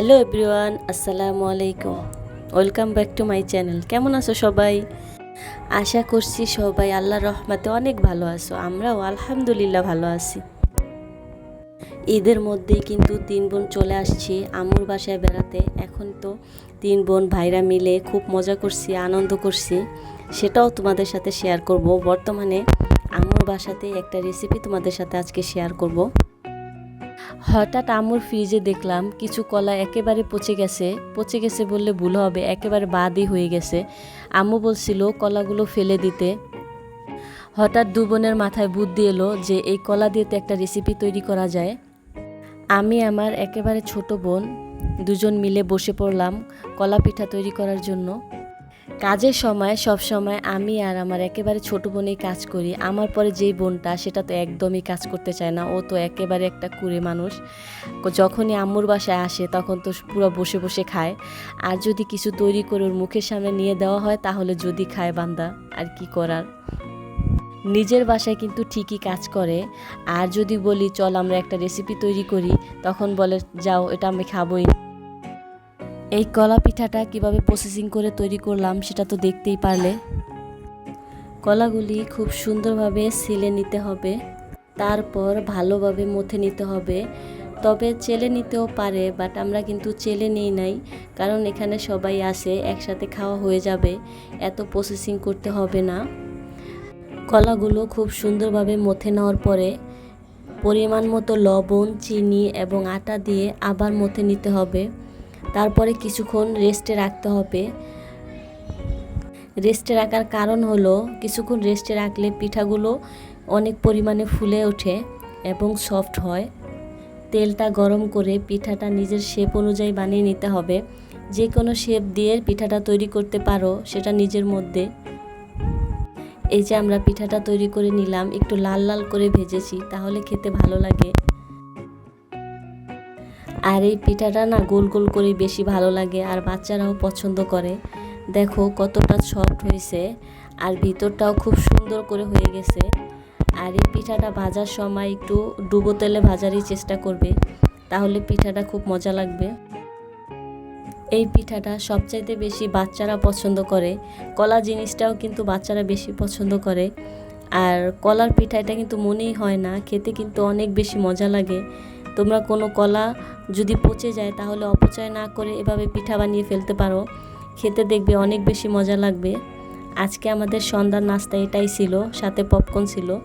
Hello everyone, আসসালামু আলাইকুম। Welcome back to my channel. কেমন আছো সবাই? আশা করছি সবাই আল্লাহর রহমাতে অনেক ভালো আছো। আমরাও আলহামদুলিল্লাহ ভালো আছি। ঈদের মধ্যেই কিন্তু তিন বোন চলে আসছি আম্মুর বাসায় বেড়াতে। এখন তো তিন বোন ভাইরা মিলে খুব মজা করছি, আনন্দ করছি। সেটাও তোমাদের সাথে শেয়ার করব। বর্তমানে আম্মুর বাসাতে একটা রেসিপি তোমাদের সাথে আজকে শেয়ার করব। হঠাৎ আমুর ফ্রিজে দেখলাম কিছু কলা একেবারে পচে গেছে পচে গেছে বললে ভুল হবে, একেবারে বাদই হয়ে গেছে। আম্মু বলছিল, কলাগুলো ফেলে দিতে। হঠাৎ দু বোনের মাথায় বুদ্ধি এলো যে এই কলা দিয়ে তো একটা রেসিপি তৈরি করা যায়। আমি আমার একেবারে ছোট বোন, দুজন মিলে বসে পড়লাম কলা পিঠা তৈরি করার জন্য। কাজের সময়, সব সময় আমি আর আমার একেবারে ছোট বোনেই কাজ করি। আমার পরে যেই বোনটা, সেটা তো একদমই কাজ করতে চায় না। ও তো একেবারে একটা কুড়ে মানুষ। যখনই আম্মুর বাসায় আসে, তখন তো পুরো বসে বসে খায়। আর যদি কিছু তৈরি করে ওর মুখের সামনে নিয়ে দেওয়া হয়, তাহলে যদি খায় বান্দা, আর কি করার? নিজের বাসায় কিন্তু ঠিকই কাজ করে। আর যদি বলি, চল আমরা একটা রেসিপি তৈরি করি, তখন বলে, যাও, এটা আমি খাবোই। এই কলা পিঠাটা কীভাবে প্রসেসিং করে তৈরি করলাম সেটা তো দেখতেই পারলে। কলাগুলি খুব সুন্দরভাবে ছিলে নিতে হবে, তারপর ভালোভাবে মথে নিতে হবে। তবে চেলে নিতেও পারে বাট আমরা কিন্তু চেলে নিই নাই, কারণ এখানে সবাই আসে, একসাথে খাওয়া হয়ে যাবে, এত প্রসেসিং করতে হবে না। কলাগুলো খুব সুন্দরভাবে মথে নেওয়ার পরে পরিমাণ মতো লবণ, চিনি এবং আটা দিয়ে আবার মথে নিতে হবে। তারপরে কিছুক্ষণ রেস্টে রাখতে হবে। রেস্টে রাখার কারণ হলো, কিছুক্ষণ রেস্টে রাখলে পিঠাগুলো অনেক পরিমাণে ফুলে ওঠে এবং সফট হয়। তেলটা গরম করে পিঠাটা নিজের শেপ অনুযায়ী বানিয়ে নিতে হবে। যে কোনো শেপ দিয়ে পিঠাটা তৈরি করতে পারো, সেটা নিজের মধ্যে। এই যে আমরা পিঠাটা তৈরি করে নিলাম, একটু লাল লাল করে ভেজেছি, তাহলে খেতে ভালো লাগে। আর এই পিঠাটা না গোল গোল করে বেশি ভালো লাগে আর বাচ্চারাও পছন্দ করে। দেখো কতটা সফট হয়েছে আর ভিতরটাও খুব সুন্দর করে হয়ে গেছে। আর এই পিঠাটা ভাজার সময় একটু ডুবো তেলে ভাজারই চেষ্টা করবে, তাহলে পিঠাটা খুব মজা লাগবে। এই পিঠাটা সবচাইতে বেশি বাচ্চারা পছন্দ করে। কলা জিনিসটাও কিন্তু বাচ্চারা বেশি পছন্দ করে। আর কলার পিঠা, এটা কিন্তু মনেই হয় না। খেতে কিন্তু অনেক বেশি মজা লাগে। তোমরা কোনো কলা যদি পচে যায়, তাহলে অপচয় না করে এভাবে পিঠা বানিয়ে ফেলতে পারো। খেতে দেখবে অনেক বেশি মজা লাগবে। আজকে আমাদের সন্ধ্যার নাস্তা এটাই ছিল, সাথে পপকর্ন ছিল।